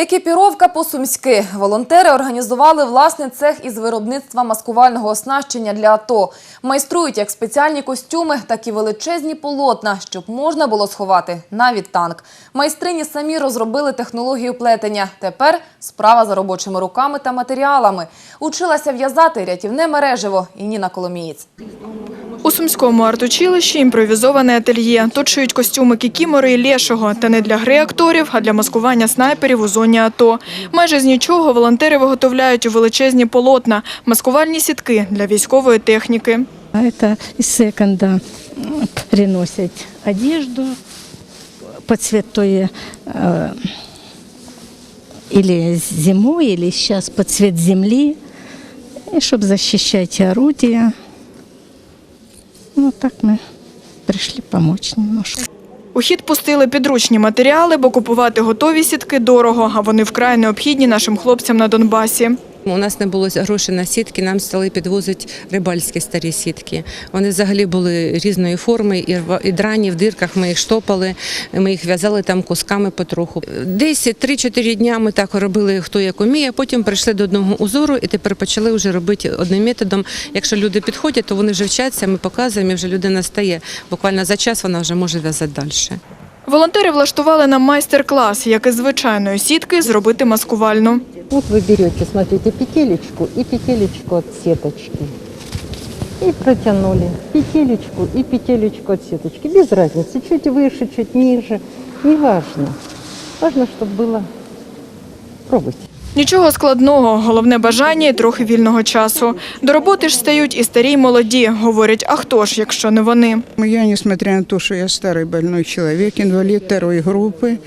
Екіпіровка по-сумськи. Волонтери організували власний цех із виробництва маскувального оснащення для АТО. Майструють як спеціальні костюми, так і величезні полотна, щоб можна було сховати навіть танк. Майстрині самі розробили технологію плетення. Тепер справа за робочими руками та матеріалами. Училася в'язати рятівне мереживо і Ніна Коломієць. У Сумському артучилищі імпровізоване ательє. Тут шиють костюми Кікімори і Лєшого. Та не для гри акторів, а для маскування снайперів у зоні АТО. Майже з нічого волонтери виготовляють у величезні полотна, маскувальні сітки для військової техніки. А это из секонда м, приносят одежду по цвету э, или зимой, или сейчас под цвет земли, и чтобы защищать орудия. Ну так ми прийшли помочь немножко. У хід пустили підручні матеріали, бо купувати готові сітки дорого, а вони вкрай необхідні нашим хлопцям на Донбасі. У нас не було грошей на сітки, нам стали підвозити рибальські старі сітки. Вони взагалі були різної форми, і драні в дирках ми їх штопали, ми їх в'язали там кусками потроху. Десь 3-4 дня ми так робили, хто як уміє, потім прийшли до одного узору і тепер почали вже робити одним методом. Якщо люди підходять, то вони вже вчаться, ми показуємо, і вже людина стає. Буквально за час вона вже може в'язати далі. Волонтери влаштували нам майстер-клас, як із звичайної сітки зробити маскувальну. Вот вы берете, смотрите, петелечку и петелечку от сеточки. И протянули петелечку и петелечку от сеточки. Без разницы, чуть выше, чуть ниже. Не важно. Важно, чтобы было. Пробуйте. Нічого складного, головне бажання і трохи вільного часу. До роботи ж стають і старі, і молоді. Говорять, а хто ж, якщо не вони? Я, несмотря на то, что я старый больной человек, инвалид второй группы,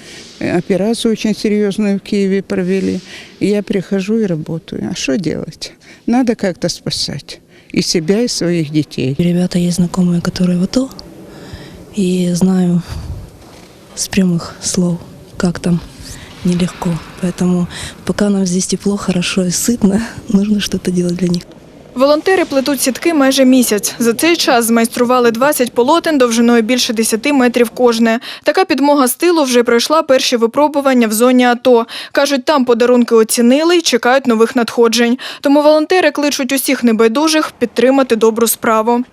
э, операцию очень серьезную в Киеве провели, я прихожу и работаю. А что делать? Надо как-то спасать и себя, и своих детей. Ребята есть знакомые, которые в АТО, и знаю с прямых слов, как там нелегко. Поэтому пока нам здесь тепло, хорошо и сытно, нужно что-то делать для них. Волонтери плетуть сітки майже місяць. За цей час змайстрували 20 полотен довжиною більше 10 метрів кожне. Така підмога з тилу вже пройшла перші випробування в зоні АТО. Кажуть, там подарунки оцінили і чекають нових надходжень. Тому волонтери кличуть усіх небайдужих підтримати добру справу.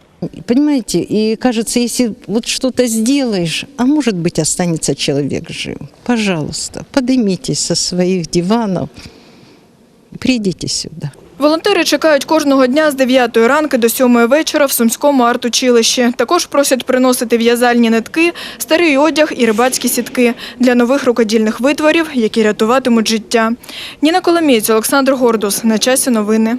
Понимаете, и кажется, если вот что-то сделаешь, а может быть останется человек жив. Пожалуйста, поднимитесь со своих диванов, придите сюда. Волонтери чекають кожного дня з 9 ранки до 7 вечора в Сумському артучилищі. Також просять приносити в'язальні нитки, старий одяг і рибацькі сітки для нових рукодільних витворів, які рятуватимуть життя. Ніна Коломієць, Олександр Гордус. На часі новини.